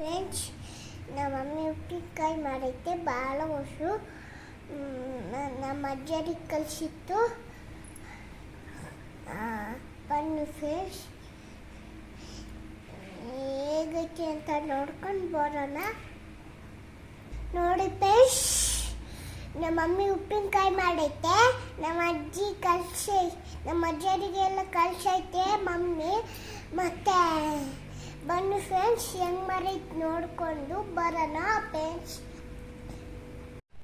Friends, ನಮ್ಮ mummy ಉಪ್ಪಿನಕಾಯಿ ಮಾಡೈತೆ, ಭಾಳ ಹೊಸು. ನಮ್ಮ ಅಜ್ಜರಿಗೆ ಕಲಿಸಿತ್ತು. ಬನ್ನಿ ಫ್ರೆಂಡ್ಸ್. ಹೇಗೈತೆ ಅಂತ ನೋಡ್ಕೊಂಡು ಬರೋಣ. ನೋಡಿ ಫ್ರೆಂಡ್ಸ್, ನಮ್ಮ ಮಮ್ಮಿ ಉಪ್ಪಿನಕಾಯಿ ಮಾಡೈತೆ. ನಮ್ಮ ಅಜ್ಜಿ ಕಲ್ಸಿ ನಮ್ಮ ಅಜ್ಜರಿಗೆಲ್ಲ ಕಲ್ಸೈತೆ ಮಮ್ಮಿ. ಮತ್ತೆ ಬನ್ನಿ ಫ್ರೆಂಡ್ಸ್ ಹೆಂಗ್ ಮರೀತ್ ನೋಡ್ಕೊಂಡು ಬರೋಣ ಫ್ರೆಂಡ್ಸ್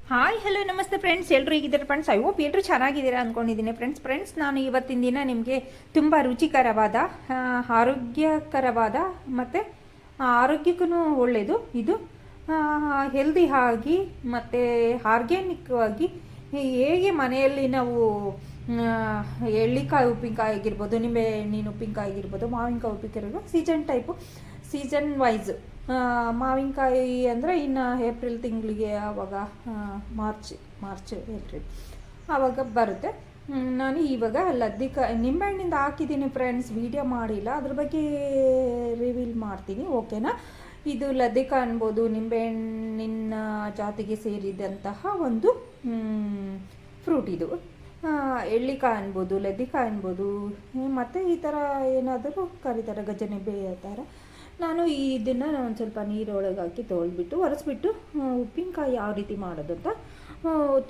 ಹಾಯ್ ಹಲೋ ನಮಸ್ತೆ ಫ್ರೆಂಡ್ಸ್ ಎಲ್ಲರೂ ಹೇಗಿದ್ದಾರೆ ಫ್ರೆಂಡ್ಸ್ ಐ ಹೋಪ್ ಎಲ್ಲರೂ ಚೆನ್ನಾಗಿದ್ದೀರಾ ಅಂದ್ಕೊಂಡಿದ್ದೀನಿ ಫ್ರೆಂಡ್ಸ್ ಫ್ರೆಂಡ್ಸ್ ನಾನು ಇವತ್ತಿನ ದಿನ ನಿಮಗೆ ತುಂಬ ರುಚಿಕರವಾದ ಆರೋಗ್ಯಕರವಾದ ಮತ್ತು ಆರೋಗ್ಯಕ್ಕೂ ಒಳ್ಳೆಯದು ಇದು ಹೆಲ್ದಿ ಆಗಿ ಮತ್ತು ಆರ್ಗ್ಯಾನಿಕ್ ಆಗಿ ಹೇಗೆ ಮನೆಯಲ್ಲಿ ನಾವು ಎಳ್ಳಿಕಾಯಿ ಉಪ್ಪಿನಕಾಯಿ ಆಗಿರ್ಬೋದು, ನಿಂಬೆ ಹಣ್ಣಿನ ಉಪ್ಪಿನಕಾಯಿ ಆಗಿರ್ಬೋದು, ಮಾವಿನಕಾಯಿ ಉಪ್ಪಿನಕಾಯಿ ಸೀಸನ್ ಟೈಪು ಸೀಸನ್ ವೈಸ್ ಮಾವಿನಕಾಯಿ ಅಂದರೆ ಇನ್ನು ಏಪ್ರಿಲ್ ತಿಂಗಳಿಗೆ ಆವಾಗ ಮಾರ್ಚ್ ಮಾರ್ಚ್ ಏಪ್ರಿಲ್ ಆವಾಗ ಬರುತ್ತೆ. ನಾನು ಇವಾಗ ಲದ್ದಿಕಾಯಿ ನಿಂಬೆಹಣ್ಣಿಂದ ಹಾಕಿದ್ದೀನಿ ಫ್ರೆಂಡ್ಸ್ ವೀಡಿಯೋ ಮಾಡಿಲ್ಲ. ಅದ್ರ ಬಗ್ಗೆ ರಿವೀಲ್ ಮಾಡ್ತೀನಿ ಓಕೆನಾ ಇದು ಲದ್ದಿಕಾಯಿ ಅನ್ಬೋದು ನಿಂಬೆಹಣ್ಣಿನ ಜಾತಿಗೆ ಸೇರಿದಂತಹ ಒಂದು ಫ್ರೂಟ್ ಇದು. ಎಳ್ಳಿಕಾಯಿ ಅನ್ಬೋದು, ಲದ್ದಿಕಾಯಿ ಅನ್ಬೋದು ಮತ್ತು ಈ ಥರ ಏನಾದರೂ ಕರೀತಾರೆ ಗಜನೆ ಆ ಥರ ನಾನು ಇದನ್ನು ಒಂದು ಸ್ವಲ್ಪ ನೀರೊಳಗೆ ಹಾಕಿ ತೊಳೆದ್ಬಿಟ್ಟು, ಒರೆಸ್ಬಿಟ್ಟು ಉಪ್ಪಿನಕಾಯಿ ಯಾವ ರೀತಿ ಮಾಡೋದು ಅಂತ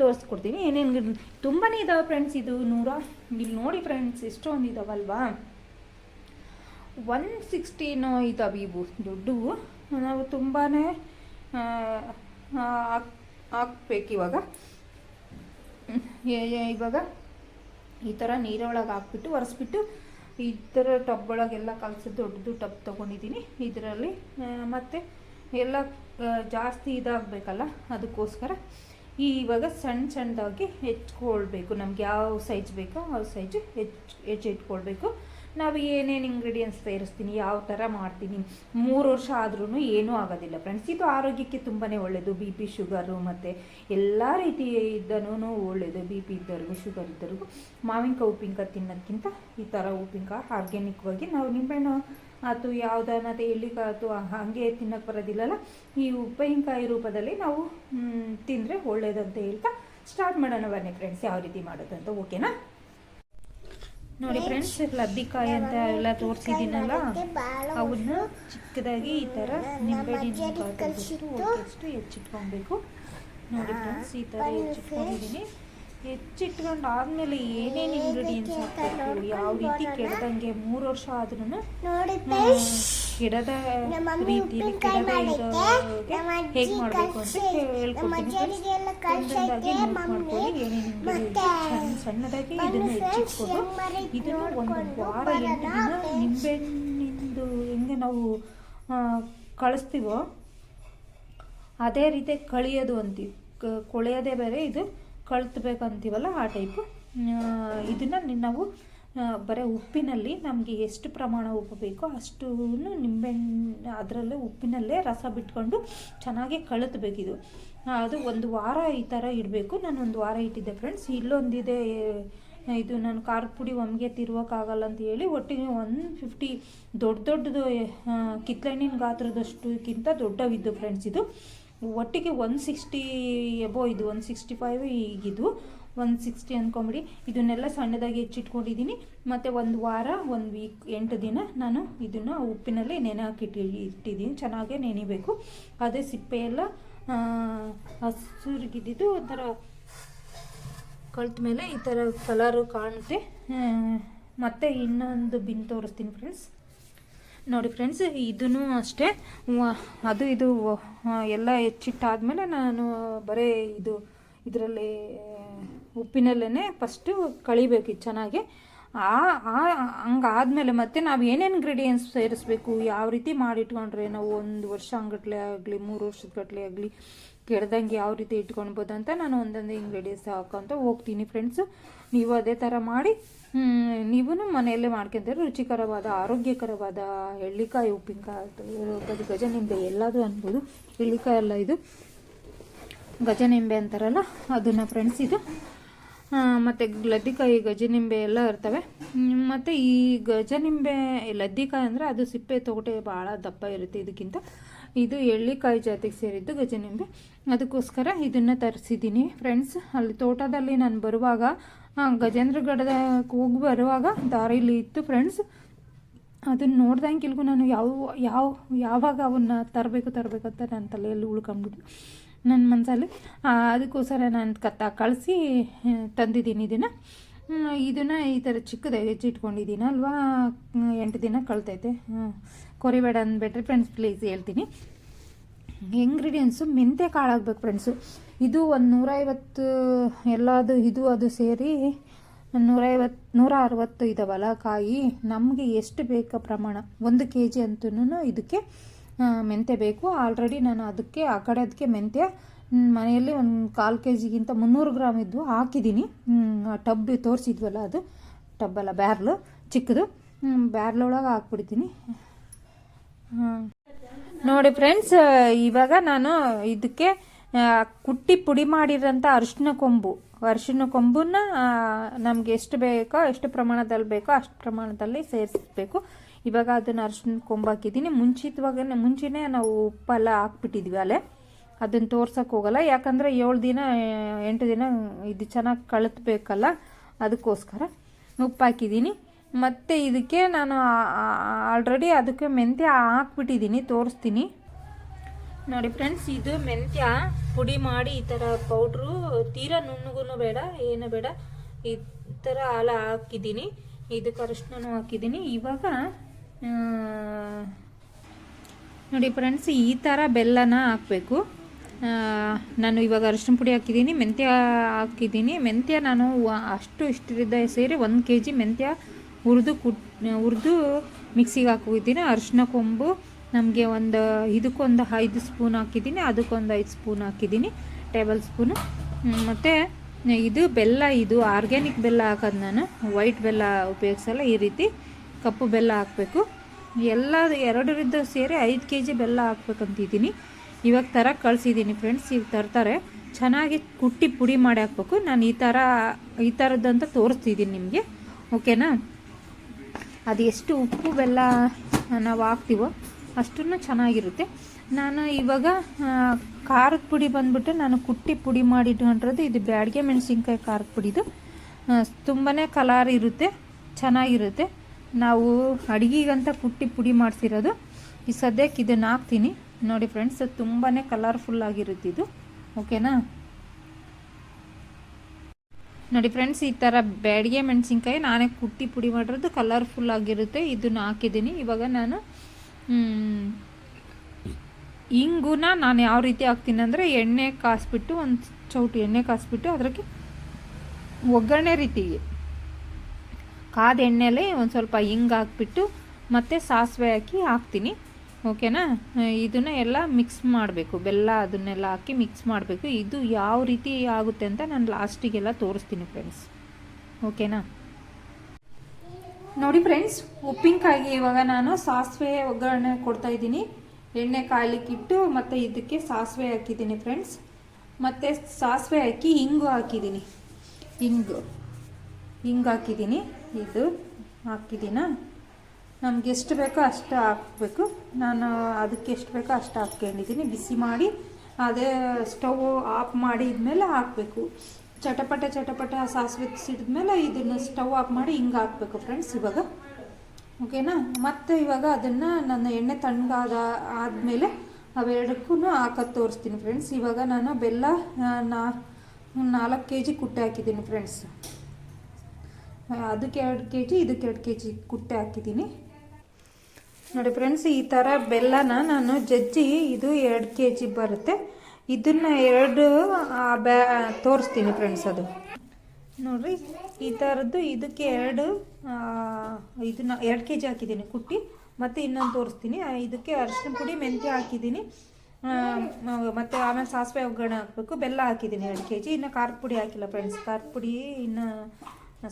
ತೋರಿಸ್ಕೊಡ್ತೀನಿ. ಏನೇನು ತುಂಬಾ ಇದಾವೆ ಫ್ರೆಂಡ್ಸ್ ಇದು, ನೂರ, ಇಲ್ಲಿ ನೋಡಿ ಫ್ರೆಂಡ್ಸ್ ಎಷ್ಟೊಂದು ಇದಾವಲ್ವಾ? ಒನ್ ಸಿಕ್ಸ್ಟೀನೋ ಇದಾವೆ ಇವು ದುಡ್ಡು ನಾವು ತುಂಬಾ ಹಾಕ್ಬೇಕು ಇವಾಗ ಇವಾಗ ಈ ಥರ ನೀರೊಳಗೆ ಹಾಕ್ಬಿಟ್ಟು, ಒರೆಸ್ಬಿಟ್ಟು ಈ ಥರ ಟಬ್ ಒಳಗೆಲ್ಲ ಕಲಸಿ ದೊಡ್ಡದು ಟಬ್ ತೊಗೊಂಡಿದ್ದೀನಿ ಇದರಲ್ಲಿ ಮತ್ತು ಎಲ್ಲ ಜಾಸ್ತಿ ಇದಾಗಬೇಕಲ್ಲ ಅದಕ್ಕೋಸ್ಕರ ಈ ಇವಾಗ ಸಣ್ಣ ಸಣ್ಣದಾಗಿ ಹೆಚ್ಕೊಳ್ಬೇಕು. ನಮ್ಗೆ ಯಾವ ಸೈಜ್ ಬೇಕೋ ಆ ಸೈಜ್ ಹೆಚ್ಚು ಹೆಚ್ಚು ಇಟ್ಕೊಳ್ಬೇಕು. ನಾವು ಏನೇನು ಇಂಗ್ರೀಡಿಯೆಂಟ್ಸ್ ಸೇರಿಸ್ತೀನಿ, ಯಾವ ಥರ ಮಾಡ್ತೀನಿ, ಮೂರು ವರ್ಷ ಆದ್ರೂ ಏನೂ ಆಗೋದಿಲ್ಲ ಫ್ರೆಂಡ್ಸ್ ಇದು ಆರೋಗ್ಯಕ್ಕೆ ತುಂಬಾ ಒಳ್ಳೆಯದು ಬಿ ಪಿ ಶುಗರು ಮತ್ತು ಎಲ್ಲ ರೀತಿ ಇದ್ದನೂ ಒಳ್ಳೆಯದು ಬಿ ಪಿ ಇದ್ದವ್ರಿಗೂ ಶುಗರ್ ಇದ್ದವ್ರಿಗೂ ಮಾವಿನಕಾಯಿ ಉಪ್ಪಿನಕಾಯಿ ತಿನ್ನೋದಕ್ಕಿಂತ ಈ ಥರ ಉಪ್ಪಿನಕಾಯಿ ಆರ್ಗ್ಯಾನಿಕ್ವಾಗಿ ನಾವು ನಿಂಬೆಹಣ್ಣು ಆಯ್ತು ಯಾವುದನ್ನತೆ ಆಯ್ತು, ಹಾಗೆ ತಿನ್ನಕ್ಕೆ ಬರೋದಿಲ್ಲಲ್ಲ, ಈ ಉಪ್ಪಿನಕಾಯಿ ರೂಪದಲ್ಲಿ ನಾವು ತಿಂದರೆ ಒಳ್ಳೇದಂತ ಹೇಳ್ತಾ ಸ್ಟಾರ್ಟ್ ಮಾಡೋಣ ಬನ್ನಿ ಫ್ರೆಂಡ್ಸ್ ಯಾವ ರೀತಿ ಮಾಡೋದಂತ ಓಕೆನಾ ನೋಡಿ ಫ್ರೆಂಡ್ಸ್ ಲದ್ದಿಕಾಯಿ ಅಂತ ಎಲ್ಲ ತೋರಿಸಿದ್ದೀನಲ್ಲ, ಅವನ್ನ ಚಿಕ್ಕದಾಗಿ ಈ ಥರ ನಿಂಬೆಹಣ್ಣಿನ ಹೆಚ್ಚಿಟ್ಕೊಬೇಕು. ನೋಡಿ ಫ್ರೆಂಡ್ಸ್ ಈ ಥರ ಹೆಚ್ಚಿಟ್ಕೊಂಡಿದ್ದೀನಿ. ಹೆಚ್ಚಿಟ್ಕೊಂಡು ಆದ್ಮೇಲೆ ಏನೇನು ಇಂಗ್ರೀಡಿಯೆಂಟ್ಸ್ ಹಾಕಬೇಕು ಯಾವ ರೀತಿ ಕೆಡದಂಗೆ ಮೂರು ವರ್ಷ ಆದ್ರೂ ಕೆಡದ ರೀತಿಯಲ್ಲಿ ಕೆಡದ ಹೇಗೆ ಮಾಡಬೇಕು ಅಂತ ಹೇಳ್ಕೊಡ್ತೀನಿ ಒಂದೊಂದಾಗಿ ನೋಟ್ ಮಮ್ಮಿ ಮಾಡ್ಕೊಳ್ಳಿ ಏನೇನು ಸಣ್ಣದಾಗಿ ಇದನ್ನು ಹೆಚ್ಚಿಟ್ಕೊಂಡು ಇದನ್ನ ಒಂದು ವಾರ ಎಂಟು ದಿನ ನಿಂಬೆಹಣ್ಣಿಂದು ಹೆಂಗೆ ನಾವು ಕಳಿಸ್ತೀವೋ ಅದೇ ರೀತಿ ಕಳಿಯೋದು ಅಂತೀವಿ. ಕೊಳೆಯೋದೇ ಬೇರೆ ಇದು ಕಳ್ತ್ಬೇಕಂತೀವಲ್ಲ ಆ ಟೈಪು ಇದನ್ನು ನಾವು ಬರೀ ಉಪ್ಪಿನಲ್ಲಿ ನಮಗೆ ಎಷ್ಟು ಪ್ರಮಾಣ ಉಪ್ಪು ಬೇಕೋ ಅಷ್ಟು ನಿಂಬೆಹಣ್ಣು ಅದರಲ್ಲೇ ಉಪ್ಪಿನಲ್ಲೇ ರಸ ಬಿಟ್ಕೊಂಡು ಚೆನ್ನಾಗಿ ಕಳತ್ಬೇಕಿದು. ಅದು ಒಂದು ವಾರ ಈ ಥರ ಇಡಬೇಕು. ನಾನು ಒಂದು ವಾರ ಇಟ್ಟಿದ್ದೆ ಫ್ರೆಂಡ್ಸ್ ಇಲ್ಲೊಂದಿದೆ ಇದು ನಾನು ಖಾರದ ಪುಡಿ ಒಮ್ಗೆ ತಿರುವಕ್ಕಾಗಲ್ಲ ಅಂತ ಹೇಳಿ ಒಟ್ಟಿಗೆ ಒನ್ ಫಿಫ್ಟಿ ದೊಡ್ಡ ದೊಡ್ಡದು ಕಿತ್ಲೆಣ್ಣಿನ ಗಾತ್ರದಷ್ಟಕ್ಕಿಂತ ದೊಡ್ಡವಿದ್ದು ಫ್ರೆಂಡ್ಸ್ ಇದು. ಒಟ್ಟಿಗೆ ಒನ್ ಸಿಕ್ಸ್ಟಿ ಎಬೋ ಇದು ಒನ್ ಸಿಕ್ಸ್ಟಿ ಫೈವ್ ಈಗಿದು ಒನ್ ಸಿಕ್ಸ್ಟಿ ಅಂದ್ಕೊಂಬಿಡಿ ಇದನ್ನೆಲ್ಲ ಸಣ್ಣದಾಗಿ ಹೆಚ್ಚಿಟ್ಕೊಂಡಿದ್ದೀನಿ. ಮತ್ತು ಒಂದು ವಾರ ಒಂದು ವೀಕ್ ಎಂಟು ದಿನ ನಾನು ಇದನ್ನು ಉಪ್ಪಿನಲ್ಲಿ ನೆನೆ ಹಾಕಿಟ್ಟು ಇಟ್ಟಿದ್ದೀನಿ. ಚೆನ್ನಾಗೇ ನೆನಿಬೇಕು. ಅದೇ ಸಿಪ್ಪೆ ಎಲ್ಲ ಆ, ಹಸುರಿಗಿದ್ದಿದ್ದು ಒಂಥರ ಕಳ್ತ ಮೇಲೆ ಈ ಥರ ಕಲರು ಕಾಣುತ್ತೆ. ಮತ್ತೆ ಇನ್ನೊಂದು ಬಿನ್ ತೋರಿಸ್ತೀನಿ ಫ್ರೆಂಡ್ಸ್ ನೋಡಿ ಫ್ರೆಂಡ್ಸ್ ಇದೂ ಅಷ್ಟೇ. ಅದು ಇದು ಎಲ್ಲ ಹೆಚ್ಚಿಟ್ಟಾದಮೇಲೆ ನಾನು ಬರೀ ಇದು, ಇದರಲ್ಲಿ ಉಪ್ಪಿನಲ್ಲೇ ಫಸ್ಟು ಕಳಿಬೇಕು ಚೆನ್ನಾಗಿ. ಆ ಆ, ಹಂಗಾದ್ಮೇಲೆ ಮತ್ತೆ ನಾವು ಏನೇನು ಇಂಗ್ರೀಡಿಯೆಂಟ್ಸ್ ಸೇರಿಸ್ಬೇಕು, ಯಾವ ರೀತಿ ಮಾಡಿಟ್ಕೊಂಡ್ರೆ ನಾವು ಒಂದು ವರ್ಷ ಅಂಗಟ್ಲೆ ಆಗಲಿ, ಮೂರು ವರ್ಷದ ಗಟ್ಟಲೆ ಆಗಲಿ ಕೆಡ್ದಂಗೆ ಯಾವ ರೀತಿ ಇಟ್ಕೊಳ್ಬೋದು ಅಂತ ನಾನು ಒಂದೊಂದು ಇಂಗ್ರೀಡಿಯೆಂಟ್ಸ್ ಹಾಕೊಂತ ಹೋಗ್ತೀನಿ ಫ್ರೆಂಡ್ಸು ನೀವು ಅದೇ ಥರ ಮಾಡಿ ನೀವು ಮನೆಯಲ್ಲೇ ಮಾಡ್ಕೊಂತಾರೆ ರುಚಿಕರವಾದ, ಆರೋಗ್ಯಕರವಾದ ಎಳ್ಳಿಕಾಯಿ, ಉಪ್ಪಿನಕಾಯಿ ಗಜ ಗಜನಿಂಬೆ ಎಲ್ಲದೂ ಅನ್ಬೋದು. ಎಳ್ಳಿಕಾಯಿ ಅಲ್ಲ ಇದು. ಗಜನಿಂಬೆ ಅಂತಾರಲ್ಲ, ಅದನ್ನು ಫ್ರೆಂಡ್ಸ್ ಇದು. ಮತ್ತು ಲದ್ದಿಕಾಯಿ, ಗಜನಿಂಬೆ ಎಲ್ಲ ಇರ್ತವೆ. ಮತ್ತು ಈ ಗಜನಿಂಬೆ, ಲದ್ದಿಕಾಯಿ ಅಂದರೆ ಅದು ಸಿಪ್ಪೆ ತೊಗಟೆ ಭಾಳ ದಪ್ಪ ಇರುತ್ತೆ ಇದಕ್ಕಿಂತ. ಇದು ಎಳ್ಳಿಕಾಯಿ ಜಾತಿಗೆ ಸೇರಿದ್ದು ಗಜನಿಂಬೆ. ಅದಕ್ಕೋಸ್ಕರ ಇದನ್ನು ತರಿಸಿದ್ದೀನಿ ಫ್ರೆಂಡ್ಸ್ ಅಲ್ಲಿ ತೋಟದಲ್ಲಿ ನಾನು ಬರುವಾಗ ಗಜೇಂದ್ರಗಢದ ಹೋಗಿ ಬರುವಾಗ ದಾರಿಲಿ ಇತ್ತು ಫ್ರೆಂಡ್ಸ್ ಅದನ್ನ ನೋಡ್ದಂಗಿಲ್ಗೂ ನಾನು ಯಾವ ಯಾವ, ಯಾವಾಗ ಅವನ್ನ ತರಬೇಕು ತರಬೇಕಂತ ನನ್ನ ತಲೆಯಲ್ಲಿ ಉಳ್ಕೊಂಡ್ಬಿಟ್ಟು ನನ್ನ ಮನಸ್ಸಲ್ಲಿ ಅದಕ್ಕೋಸ್ಕರ ನಾನು ಕತ್ತ ಕಳಿಸಿ ತಂದಿದ್ದೀನಿ ಇದನ್ನು. ಇದನ್ನು ಈ ಥರ ಚಿಕ್ಕದಾಗಿ ಹೆಚ್ಚಿಟ್ಕೊಂಡಿದ್ದೀನ ಅಲ್ವಾ? ಹ್ಮ್, ಎಂಟು ದಿನ ಕಳ್ತೈತೆ. ಹ್ಞೂ ಕೊರಿಬೇಡ ಅಂದ್ಬಿಟ್ರೆ ಫ್ರೆಂಡ್ಸ್ ಪ್ಲೀಸ್ ಹೇಳ್ತೀನಿ. ಇಂಗ್ರೀಡಿಯೆಂಟ್ಸು ಮೆಂತ್ಯ ಕಾಳಾಗಬೇಕು ಫ್ರೆಂಡ್ಸು ಇದು ಒಂದು ನೂರೈವತ್ತು ಎಲ್ಲದು ಇದು ಅದು ಸೇರಿ ನೂರೈವತ್ತು ನೂರ ಅರವತ್ತು ಇದಾವಲ್ಲ ಕಾಯಿ ನಮಗೆ ಎಷ್ಟು ಬೇಕಾ ಪ್ರಮಾಣ? ಒಂದು ಕೆ ಜಿ ಅಂತೂ ಇದಕ್ಕೆ ಮೆಂತ್ಯ ಬೇಕು. ಆಲ್ರೆಡಿ ನಾನು ಅದಕ್ಕೆ ಆ ಕಡೆ ಅದಕ್ಕೆ ಮೆಂತ್ಯ ಮನೆಯಲ್ಲಿ ಒಂದು ಕಾಲು ಕೆ ಜಿಗಿಂತ ಮುನ್ನೂರು ಗ್ರಾಮ್ ಇದ್ದು ಹಾಕಿದ್ದೀನಿ ಟಬ್ ತೋರಿಸಿದ್ವಲ್ಲ ಅದು. ಟಬ್ಬಲ್ಲ ಬ್ಯಾರ್ಲು, ಚಿಕ್ಕದು. ಬ್ಯಾರ್ಲೊಳಗೆ ಹಾಕ್ಬಿಡ್ತೀನಿ. ನೋಡಿ ಫ್ರೆಂಡ್ಸ್, ಇವಾಗ ನಾನು ಇದಕ್ಕೆ ಕುಟ್ಟಿ ಪುಡಿ ಮಾಡಿರೋಂಥ ಅರಿಶಿನ ಕೊಂಬು. ಅರಿಶಿನ ಕೊಂಬನ್ನ ನಮಗೆ ಎಷ್ಟು ಬೇಕೋ, ಎಷ್ಟು ಪ್ರಮಾಣದಲ್ಲಿ ಬೇಕೋ ಅಷ್ಟು ಪ್ರಮಾಣದಲ್ಲಿ ಸೇರಿಸ್ಬೇಕು. ಇವಾಗ ಅದನ್ನು ಅರಿಶಿನ ಕೊಂಬು ಹಾಕಿದ್ದೀನಿ ಮುಂಚಿತವಾಗ ಮುಂಚೆನೇ ನಾವು ಉಪ್ಪೆಲ್ಲ ಹಾಕ್ಬಿಟ್ಟಿದ್ವಿ ಅಲ್ಲೇ. ಅದನ್ನು ತೋರ್ಸೋಕೆ ಹೋಗಲ್ಲ. ಯಾಕಂದರೆ ಏಳು ದಿನ, ಎಂಟು ದಿನ ಇದು ಚೆನ್ನಾಗಿ ಕಳತ್ಬೇಕಲ್ಲ. ಅದಕ್ಕೋಸ್ಕರ ಉಪ್ಪು ಹಾಕಿದ್ದೀನಿ. ಮತ್ತು ಇದಕ್ಕೆ ನಾನು ಆಲ್ರೆಡಿ ಅದಕ್ಕೆ ಮೆಂತ್ಯ ಹಾಕ್ಬಿಟ್ಟಿದ್ದೀನಿ, ತೋರಿಸ್ತೀನಿ. ನೋಡಿ ಫ್ರೆಂಡ್ಸ್ ಇದು ಮೆಂತ್ಯ ಪುಡಿ ಮಾಡಿ ಈ ಥರ ಪೌಡ್ರು ತೀರಾ ನುಣ್ಣಗೂ ಬೇಡ, ಏನು ಬೇಡ. ಈ ಥರ ಹಾಲು ಹಾಕಿದ್ದೀನಿ. ಇದಕ್ಕೆ ಅರಿಶಿನೂ ಹಾಕಿದ್ದೀನಿ. ಇವಾಗ ನೋಡಿ ಫ್ರೆಂಡ್ಸ್ ಈ ಥರ ಬೆಲ್ಲನ ಹಾಕಬೇಕು. ನಾನು ಇವಾಗ ಅರಿಶಿನ ಪುಡಿ ಹಾಕಿದ್ದೀನಿ, ಮೆಂತ್ಯ ಹಾಕಿದ್ದೀನಿ. ಮೆಂತ್ಯ ನಾನು ಅಷ್ಟು ಇಷ್ಟರಿದ್ದ ಸೇರಿ ಒಂದು ಕೆ ಜಿ ಮೆಂತ್ಯ ಹುರಿದು ಕುಟ್, ಹುರಿದು ಮಿಕ್ಸಿಗೆ ಹಾಕಿದ್ದೀನಿ. ಅರಿಶಿನ ಕೊಂಬು, ನಮಗೆ ಒಂದು ಇದಕ್ಕೊಂದು ಐದು ಸ್ಪೂನ್ ಹಾಕಿದ್ದೀನಿ, ಅದಕ್ಕೊಂದು ಐದು ಸ್ಪೂನ್ ಹಾಕಿದ್ದೀನಿ, ಟೇಬಲ್ ಸ್ಪೂನು. ಮತ್ತು ಇದು ಬೆಲ್ಲ, ಇದು ಆರ್ಗ್ಯಾನಿಕ್ ಬೆಲ್ಲ ಹಾಕೋದು ನಾನು. ವೈಟ್ ಬೆಲ್ಲ ಉಪಯೋಗಿಸಲ್ಲ, ಈ ರೀತಿ ಕಪ್ಪು ಬೆಲ್ಲ ಹಾಕಬೇಕು. ಎಲ್ಲ ಎರಡರಿಂದ ಸೇರಿ ಐದು ಕೆ ಜಿ ಬೆಲ್ಲ ಹಾಕ್ಬೇಕಂತಿದ್ದೀನಿ. ಇವಾಗ ಥರ ಕಳಿಸಿದ್ದೀನಿ ಫ್ರೆಂಡ್ಸ್ ಈಗ ತರ್ತಾರೆ. ಚೆನ್ನಾಗಿ ಕುಟ್ಟಿ ಪುಡಿ ಮಾಡಿ ಹಾಕ್ಬೇಕು. ನಾನು ಈ ಥರ ಈ ಥರದ್ದಂತ ತೋರಿಸ್ತಿದ್ದೀನಿ ನಿಮಗೆ. ಓಕೆನಾ ಅದು ಎಷ್ಟು ಉಪ್ಪು, ಬೆಲ್ಲ ನಾವು ಹಾಕ್ತೀವೋ ಅಷ್ಟನ್ನು ಚೆನ್ನಾಗಿರುತ್ತೆ. ನಾನು ಇವಾಗ ಖಾರದ ಪುಡಿ ಬಂದ್ಬಿಟ್ಟು ನಾನು ಕುಟ್ಟಿ ಪುಡಿ ಮಾಡಿ ಇಟ್ಕೊಂಡಿರೋದು ಇದು ಬ್ಯಾಡಿಗೆ ಮೆಣಸಿನ್ಕಾಯಿ ಖಾರದ ಪುಡಿದು. ತುಂಬಾ ಕಲರ್ ಇರುತ್ತೆ, ಚೆನ್ನಾಗಿರುತ್ತೆ. ನಾವು ಅಡುಗೆಗಂತ ಕುಟ್ಟಿ ಪುಡಿ ಮಾಡಿಸಿರೋದು. ಈ ಸದ್ಯಕ್ಕೆ ಇದನ್ನು ಹಾಕ್ತೀನಿ. ನೋಡಿ ಫ್ರೆಂಡ್ಸ್ ತುಂಬಾ ಕಲರ್ಫುಲ್ ಆಗಿರುತ್ತೆ ಇದು. ಓಕೆನಾ ನೋಡಿ ಫ್ರೆಂಡ್ಸ್ ಈ ಥರ ಬ್ಯಾಡಿಗೆ ಮೆಣಸಿನ್ಕಾಯಿ ನಾನೇ ಕುಟ್ಟಿ ಪುಡಿ ಮಾಡಿರೋದು ಕಲರ್ಫುಲ್ ಆಗಿರುತ್ತೆ. ಇದನ್ನು ಹಾಕಿದ್ದೀನಿ. ಇವಾಗ ನಾನು ಇಂಗುನ ನಾನು ಯಾವ ರೀತಿ ಹಾಕ್ತೀನಿ ಅಂದರೆ ಎಣ್ಣೆ ಕಾಸ್ಬಿಟ್ಟು ಒಂದು ಚೌಟು ಎಣ್ಣೆ ಕಾಸ್ಬಿಟ್ಟು ಅದಕ್ಕೆ ಒಗ್ಗರಣೆ ರೀತಿಗೆ ಕಾದ ಎಣ್ಣೆಲೇ ಒಂದು ಸ್ವಲ್ಪ ಹಿಂಗೆ ಹಾಕ್ಬಿಟ್ಟು ಮತ್ತು ಸಾಸಿವೆ ಹಾಕಿ ಹಾಕ್ತೀನಿ. ಓಕೆನಾ? ಇದನ್ನ ಎಲ್ಲ ಮಿಕ್ಸ್ ಮಾಡಬೇಕು. ಬೆಲ್ಲ ಅದನ್ನೆಲ್ಲ ಹಾಕಿ ಮಿಕ್ಸ್ ಮಾಡಬೇಕು. ಇದು ಯಾವ ರೀತಿ ಆಗುತ್ತೆ ಅಂತ ನಾನು ಲಾಸ್ಟಿಗೆಲ್ಲ ತೋರಿಸ್ತೀನಿ ಫ್ರೆಂಡ್ಸ್ ಓಕೆನಾ? ನೋಡಿ ಫ್ರೆಂಡ್ಸ್ ಉಪ್ಪಿನಕಾಯಿಗೆ ಇವಾಗ ನಾನು ಸಾಸಿವೆ ಒಗ್ಗರಣೆ ಕೊಡ್ತಾ ಇದ್ದೀನಿ. ಎಣ್ಣೆ ಕಾಯ್ಲಿಕ್ಕಿಟ್ಟು ಮತ್ತು ಇದಕ್ಕೆ ಸಾಸಿವೆ ಹಾಕಿದ್ದೀನಿ ಫ್ರೆಂಡ್ಸ್ ಮತ್ತು ಸಾಸಿವೆ ಹಾಕಿ ಹಿಂಗು ಹಾಕಿದ್ದೀನಿ. ಹಿಂಗು. ಹಿಂಗೆ ಹಾಕಿದ್ದೀನಿ. ಇದು ಹಾಕಿದ್ದೀನ? ನಮ್ಗೆ ಎಷ್ಟು ಬೇಕೋ ಅಷ್ಟು ಹಾಕಬೇಕು. ನಾನು ಅದಕ್ಕೆ ಎಷ್ಟು ಬೇಕೋ ಅಷ್ಟು ಹಾಕ್ಕೊಂಡಿದ್ದೀನಿ. ಬಿಸಿ ಮಾಡಿ ಅದೇ ಸ್ಟವ್ ಆಫ್ ಮಾಡಿದ್ಮೇಲೆ ಹಾಕಬೇಕು. ಚಟಪಟ ಚಟಪಟ ಸಾಸಿವೆ ಸಿಡಿದ್ಮೇಲೆ ಇದನ್ನು ಸ್ಟವ್ ಆಫ್ ಮಾಡಿ ಹಿಂಗೆ ಹಾಕಬೇಕು ಫ್ರೆಂಡ್ಸ್ ಇವಾಗ. ಓಕೆನಾ? ಮತ್ತೆ ಇವಾಗ ಅದನ್ನು ನನ್ನ ಎಣ್ಣೆ ತಣ್ಣಗಾದ ಆದಮೇಲೆ ಅವೆರಡಕ್ಕೂ ಹಾಕೋದು ತೋರಿಸ್ತೀನಿ ಫ್ರೆಂಡ್ಸ್. ಇವಾಗ ನಾನು ಬೆಲ್ಲ ನಾ, ನಾಲ್ಕು ಕೆ ಜಿ ಕುಟ್ಟೆ ಹಾಕಿದ್ದೀನಿ ಫ್ರೆಂಡ್ಸ್. ಅದಕ್ಕೆ ಎರಡು ಕೆ ಜಿ ಇದಕ್ಕೆ ಎರಡು ಕೆ ಜಿ ಕುಟ್ಟೆ ಹಾಕಿದ್ದೀನಿ. ನೋಡಿ ಫ್ರೆಂಡ್ಸ್ ಈ ಥರ ಬೆಲ್ಲನ ನಾನು ಜಜ್ಜಿ ಇದು ಎರಡು ಕೆ ಜಿ ಬರುತ್ತೆ. ಇದನ್ನು ಎರಡು ಬ್ಯಾ ತೋರಿಸ್ತೀನಿ ಫ್ರೆಂಡ್ಸ್ ಅದು. ನೋಡಿರಿ, ಈ ಥರದ್ದು ಇದಕ್ಕೆ ಎರಡು ಇದನ್ನ ಎರಡು ಕೆ ಜಿ ಹಾಕಿದ್ದೀನಿ ಕುಟ್ಟಿ. ಮತ್ತು ಇನ್ನೊಂದು ತೋರಿಸ್ತೀನಿ. ಇದಕ್ಕೆ ಅರಿಶಿನ ಪುಡಿ, ಮೆಂತ್ಯ ಹಾಕಿದ್ದೀನಿ. ಮತ್ತು ಆಮೇಲೆ ಸಾಸಿವೆ ಒಗ್ಗರಣೆ ಹಾಕಬೇಕು. ಬೆಲ್ಲ ಹಾಕಿದ್ದೀನಿ ಎರಡು ಕೆ ಜಿ ಇನ್ನು ಖಾರದ ಪುಡಿ ಹಾಕಿಲ್ಲ ಫ್ರೆಂಡ್ಸ್ ಖಾರದ ಪುಡಿ ಇನ್ನು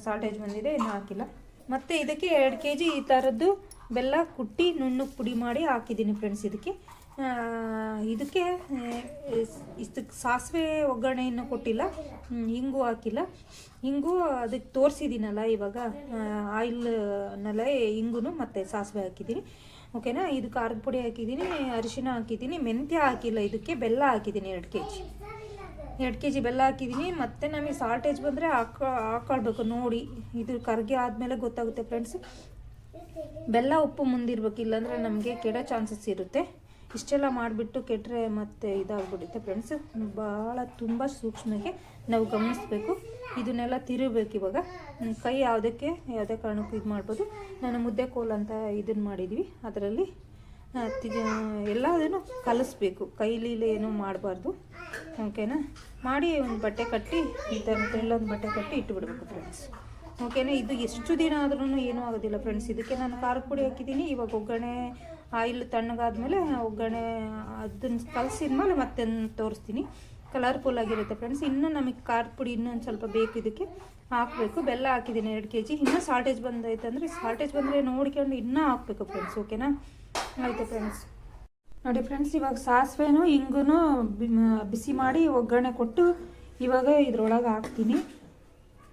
ಸಾಲ್ಟೇಜ್ ಬಂದಿದೆ, ಇನ್ನು ಹಾಕಿಲ್ಲ. ಮತ್ತು ಇದಕ್ಕೆ ಎರಡು ಕೆ ಜಿ ಈ ಥರದ್ದು ಬೆಲ್ಲ ಕುಟ್ಟಿ ನುಣ್ಣಗೆ ಪುಡಿ ಮಾಡಿ ಹಾಕಿದ್ದೀನಿ ಫ್ರೆಂಡ್ಸ್ ಇದಕ್ಕೆ. ಇದಕ್ಕೆ ಇದಕ್ಕೆ ಸಾಸಿವೆ ಒಗ್ಗರಣೆಯನ್ನು ಕೊಟ್ಟಿಲ್ಲ. ಹಿಂಗೂ ಹಾಕಿಲ್ಲ. ಹಿಂಗೂ ಅದಕ್ಕೆ ತೋರಿಸಿದ್ದೀನಲ್ಲ ಇವಾಗ ಆಯಿಲ್ನಲ್ಲೇ ಹಿಂಗೂ ಮತ್ತು ಸಾಸಿವೆ ಹಾಕಿದ್ದೀನಿ. ಓಕೆನಾ? ಇದು ಖಾರದ ಪುಡಿ ಹಾಕಿದ್ದೀನಿ ಅರಿಶಿನ ಹಾಕಿದ್ದೀನಿ, ಮೆಂತ್ಯ ಹಾಕಿಲ್ಲ ಇದಕ್ಕೆ, ಬೆಲ್ಲ ಹಾಕಿದ್ದೀನಿ ಎರಡು ಕೆ ಜಿ ಎರಡು ಕೆ ಜಿ ಬೆಲ್ಲ ಹಾಕಿದ್ದೀನಿ. ಮತ್ತು ನಮಗೆ ಸಾಲ್ಟೇಜ್ ಬಂದರೆ ಹಾಕ, ಹಾಕೊಳ್ಬೇಕು ನೋಡಿ. ಇದು ಕರ್ಗೆ ಆದಮೇಲೆ ಗೊತ್ತಾಗುತ್ತೆ ಫ್ರೆಂಡ್ಸ್ ಬೆಲ್ಲ, ಉಪ್ಪು ಮುಂದಿರ್ಬೇಕು, ಇಲ್ಲಾಂದರೆ ನಮಗೆ ಕೆಡೋ ಚಾನ್ಸಸ್ ಇರುತ್ತೆ. ಇಷ್ಟೆಲ್ಲ ಮಾಡಿಬಿಟ್ಟು ಕೆಟ್ಟರೆ ಮತ್ತೆ ಇದಾಗ್ಬಿಡುತ್ತೆ ಫ್ರೆಂಡ್ಸ್ ಭಾಳ ತುಂಬ ಸೂಕ್ಷ್ಮಕ್ಕೆ ನಾವು ಗಮನಿಸಬೇಕು. ಇದನ್ನೆಲ್ಲ ತಿರುಬೇಕು ಇವಾಗ. ಕೈ ಯಾವುದಕ್ಕೆ, ಯಾವುದೇ ಕಾರಣಕ್ಕೂ ಇದು ಮಾಡ್ಬೋದು. ನಾನು ಮುದ್ದೆ ಕೋಲ್ ಅಂತ ಇದನ್ನು ಮಾಡಿದ್ವಿ. ಅದರಲ್ಲಿ ಎಲ್ಲದನ್ನು ಕಲಿಸ್ಬೇಕು. ಕೈಲೀಲೆ ಏನು ಮಾಡಬಾರ್ದು. ಓಕೆನಾ ಮಾಡಿ ಒಂದು ಬಟ್ಟೆ ಕಟ್ಟಿ, ಈ ಥರ ತೆಳ್ಳೊಂದು ಬಟ್ಟೆ ಕಟ್ಟಿ ಇಟ್ಟುಬಿಡ್ಬೇಕು ಫ್ರೆಂಡ್ಸ್ ಓಕೆನಾ? ಇದು ಎಷ್ಟು ದಿನ ಆದ್ರೂ ಏನೂ ಆಗೋದಿಲ್ಲ ಫ್ರೆಂಡ್ಸ್ ಇದಕ್ಕೆ ನಾನು ಖಾರದ ಪುಡಿ ಹಾಕಿದ್ದೀನಿ. ಇವಾಗ ಒಗ್ಗರಣೆ, ಆಯಿಲ್ ತಣ್ಣಗಾದ್ಮೇಲೆ ಒಗ್ಗರಣೆ, ಅದನ್ನು ಕಲಸಿದ್ಮೇಲೆ ಮತ್ತೆ ತೋರಿಸ್ತೀನಿ. ಕಲರ್ಫುಲ್ ಆಗಿರುತ್ತೆ ಫ್ರೆಂಡ್ಸ್ ಇನ್ನೂ ನಮಗೆ ಖಾರದ ಪುಡಿ ಇನ್ನೊಂದು ಸ್ವಲ್ಪ ಬೇಕು ಇದಕ್ಕೆ. ಹಾಕಬೇಕು. ಬೆಲ್ಲ ಹಾಕಿದ್ದೀನಿ ಎರಡು ಕೆ ಜಿ ಇನ್ನೂ ಶಾರ್ಟೇಜ್ ಬಂದೈತೆ ಅಂದರೆ ಶಾರ್ಟೇಜ್ ಬಂದರೆ ನೋಡ್ಕೊಂಡು ಇನ್ನೂ ಹಾಕ್ಬೇಕು ಫ್ರೆಂಡ್ಸ್ ಓಕೆನಾ? ಆಯಿತು ಫ್ರೆಂಡ್ಸ್ ನೋಡಿ ಫ್ರೆಂಡ್ಸ್ ಇವಾಗ ಸಾಸಿವೆನೂ ಹಿಂಗೂ ಬಿಸಿ ಮಾಡಿ ಒಗ್ಗರಣೆ ಕೊಟ್ಟು ಇವಾಗ ಇದ್ರೊಳಗೆ ಹಾಕ್ತೀನಿ.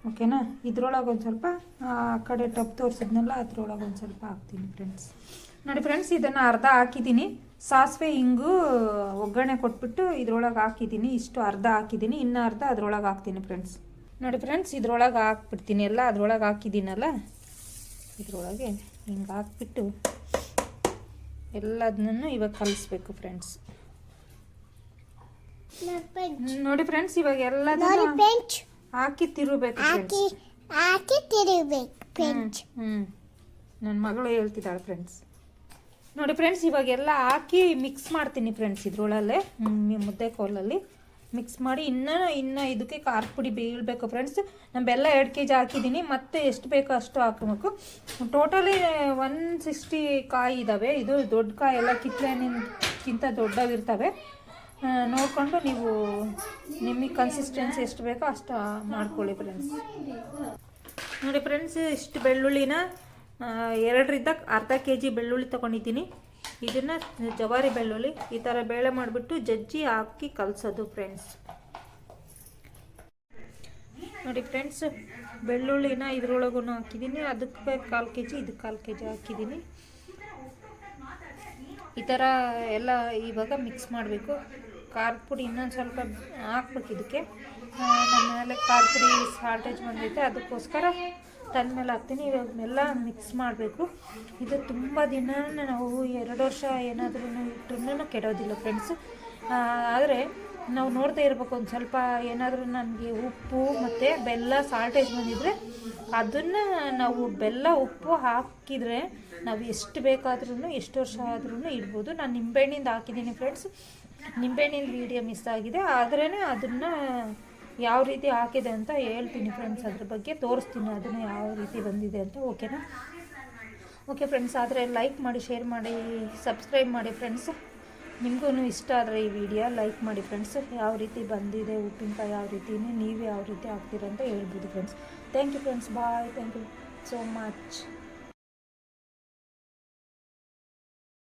ಓಕೆನಾ? ಇದ್ರೊಳಗೆ ಒಂದು ಸ್ವಲ್ಪ ಆ ಕಡೆ ಟಪ್ ತೋರಿಸಿದ್ನಲ್ಲ ಅದ್ರೊಳಗೆ ಒಂದು ಸ್ವಲ್ಪ ಹಾಕ್ತೀನಿ ಫ್ರೆಂಡ್ಸ್ ನೋಡಿ ಫ್ರೆಂಡ್ಸ್ ಇದನ್ನು ಅರ್ಧ ಹಾಕಿದ್ದೀನಿ. ಸಾಸಿವೆ ಹಿಂಗು ಒಗ್ಗರಣೆ ಕೊಟ್ಬಿಟ್ಟು ಇದ್ರೊಳಗೆ ಹಾಕಿದ್ದೀನಿ. ಇಷ್ಟು ಅರ್ಧ ಹಾಕಿದ್ದೀನಿ. ಇನ್ನು ಅರ್ಧ ಅದ್ರೊಳಗೆ ಹಾಕ್ತೀನಿ ಫ್ರೆಂಡ್ಸ್ ನೋಡಿ ಫ್ರೆಂಡ್ಸ್ ಇದ್ರೊಳಗೆ ಹಾಕ್ಬಿಡ್ತೀನಿ ಎಲ್ಲ. ಅದ್ರೊಳಗೆ ಹಾಕಿದ್ದೀನಲ್ಲ? ಇದ್ರೊಳಗೆ ಹಿಂಗೆ ಹಾಕ್ಬಿಟ್ಟು ಎಲ್ಲದನ್ನು ಇವಾಗ ಕಲಿಸ್ಬೇಕು ಫ್ರೆಂಡ್ಸ್ ನೋಡಿ ಫ್ರೆಂಡ್ಸ್ ಇವಾಗ ಎಲ್ಲದನ್ನು ಹಾಕಿ ತಿರುಬೇಕು ಹಾಕಿ ಫ್ರೆಂಡ್ಸ್ ಹಾಕಿ ತಿರುಗಬೇಕು ಫ್ರೆಂಚ್ ಹ್ಞೂ ನನ್ನ ಮಗಳು ಹೇಳ್ತಿದ್ದಾಳೆ ಫ್ರೆಂಡ್ಸ್ ನೋಡಿ ಫ್ರೆಂಡ್ಸ್ ಇವಾಗ ಎಲ್ಲ ಹಾಕಿ ಮಿಕ್ಸ್ ಮಾಡ್ತೀನಿ ಫ್ರೆಂಡ್ಸ್ ಇದ್ರೊಳಲ್ಲೇ ಮುದ್ದೆ ಕೋಲಲ್ಲಿ. ಮಿಕ್ಸ್ ಮಾಡಿ ಇನ್ನೂ ಇನ್ನೂ ಇದಕ್ಕೆ ಖಾರ ಪುಡಿ ಬೀಳಬೇಕು ಫ್ರೆಂಡ್ಸ್ ನಾನು ಬೆಲ್ಲ ಎರಡು ಕೆ ಜಿ ಹಾಕಿದ್ದೀನಿ ಮತ್ತೆ ಎಷ್ಟು ಬೇಕೋ ಅಷ್ಟು ಹಾಕಬೇಕು. ಟೋಟಲಿ ಒನ್ ಸಿಕ್ಸ್ಟಿ ಕಾಯಿ ಇದ್ದಾವೆ ಇದು ದೊಡ್ಡ ಕಾಯಿ ಎಲ್ಲ ಕಿತ್ಲೆನಿಂದ ದೊಡ್ಡವಿರ್ತವೆ ನೋಡಿಕೊಂಡು ನೀವು ನಿಮಗೆ ಕನ್ಸಿಸ್ಟೆನ್ಸಿ ಎಷ್ಟು ಬೇಕೋ ಅಷ್ಟು ಮಾಡ್ಕೊಳ್ಳಿ ಫ್ರೆಂಡ್ಸ್ ನೋಡಿ ಫ್ರೆಂಡ್ಸ್ ಇಷ್ಟು ಬೆಳ್ಳುಳ್ಳಿನ ಎರಡರಿಂದ ಅರ್ಧ ಕೆ ಜಿ ಬೆಳ್ಳುಳ್ಳಿ ತೊಗೊಂಡಿದ್ದೀನಿ. ಇದನ್ನು ಜವಾರಿ ಬೆಳ್ಳುಳ್ಳಿ, ಈ ಥರ ಬೇಳೆ ಮಾಡಿಬಿಟ್ಟು ಜಜ್ಜಿ ಹಾಕಿ ಕಲಸೋದು ಫ್ರೆಂಡ್ಸ್ ನೋಡಿ ಫ್ರೆಂಡ್ಸ್ ಬೆಳ್ಳುಳ್ಳಿನ ಇದ್ರೊಳಗೂ ಹಾಕಿದ್ದೀನಿ. ಅದಕ್ಕೆ ಕಾಲು ಕೆ ಜಿ ಇದಕ್ಕೆ ಕಾಲು ಕೆ ಜಿ ಹಾಕಿದ್ದೀನಿ. ಈ ಥರ ಎಲ್ಲ ಇವಾಗ ಮಿಕ್ಸ್ ಮಾಡಬೇಕು. ಖಾರದ ಪುಡಿ ಇನ್ನೊಂದು ಸ್ವಲ್ಪ ಹಾಕ್ಬೇಕು ಇದಕ್ಕೆ. ನಮ್ಮ ಮೇಲೆ ಖಾರದ ಪುಡಿ ಶಾರ್ಟೇಜ್ ಬಂದೈತೆ, ಅದಕ್ಕೋಸ್ಕರ ತನ್ನ ಮೇಲೆ ಹಾಕ್ತೀನಿ. ಇವಾಗನ್ನೆಲ್ಲ ಮಿಕ್ಸ್ ಮಾಡಬೇಕು. ಇದು ತುಂಬ ದಿನ ನಾವು ಎರಡು ವರ್ಷ ಏನಾದ್ರೂ ಇಟ್ಟರೂ ಕೆಡೋದಿಲ್ಲ ಫ್ರೆಂಡ್ಸ್ ಆದರೆ ನಾವು ನೋಡ್ತಾ ಇರಬೇಕು, ಒಂದು ಸ್ವಲ್ಪ ಏನಾದರೂ ನನಗೆ ಉಪ್ಪು ಮತ್ತು ಬೆಲ್ಲ ಸಾಲ್ಟೇಜ್ ಬಂದಿದ್ರೆ ಅದನ್ನು ನಾವು ಬೆಲ್ಲ, ಉಪ್ಪು ಹಾಕಿದರೆ ನಾವು ಎಷ್ಟು ಬೇಕಾದ್ರೂ ಎಷ್ಟು ವರ್ಷ ಆದ್ರೂ ಇಡ್ಬೋದು. ನಾನು ನಿಂಬೆಹಣ್ಣಿಂದ ಹಾಕಿದ್ದೀನಿ ಫ್ರೆಂಡ್ಸ್ ನಿಂಬೆಹಣ್ಣಿನ ವೀಡಿಯೋ ಮಿಸ್ ಆಗಿದೆ. ಆದ್ರೇ ಅದನ್ನು ಯಾವ ರೀತಿ ಹಾಕಿದೆ ಅಂತ ಹೇಳ್ತೀನಿ ಫ್ರೆಂಡ್ಸ್ ಅದ್ರ ಬಗ್ಗೆ. ತೋರಿಸ್ತೀನಿ ಅದನ್ನು ಯಾವ ರೀತಿ ಬಂದಿದೆ ಅಂತ. ಓಕೆನಾ ಓಕೆ ಫ್ರೆಂಡ್ಸ್ ಆದರೆ ಲೈಕ್ ಮಾಡಿ ಶೇರ್ ಮಾಡಿ ಸಬ್ಸ್ಕ್ರೈಬ್ ಮಾಡಿ ಫ್ರೆಂಡ್ಸ್ ನಿಮಗೂ ಇಷ್ಟ ಆದರೆ ಈ ವಿಡಿಯೋ ಲೈಕ್ ಮಾಡಿ ಫ್ರೆಂಡ್ಸ್ ಯಾವ ರೀತಿ ಬಂದಿದೆ ಉಪ್ಪಿನಕಾಯಿ, ಯಾವ ರೀತಿ ನೀವು ಯಾವ ರೀತಿ ಹಾಕ್ತೀರ ಅಂತ ಹೇಳ್ಬೋದು friends thank you friends bye thank you so much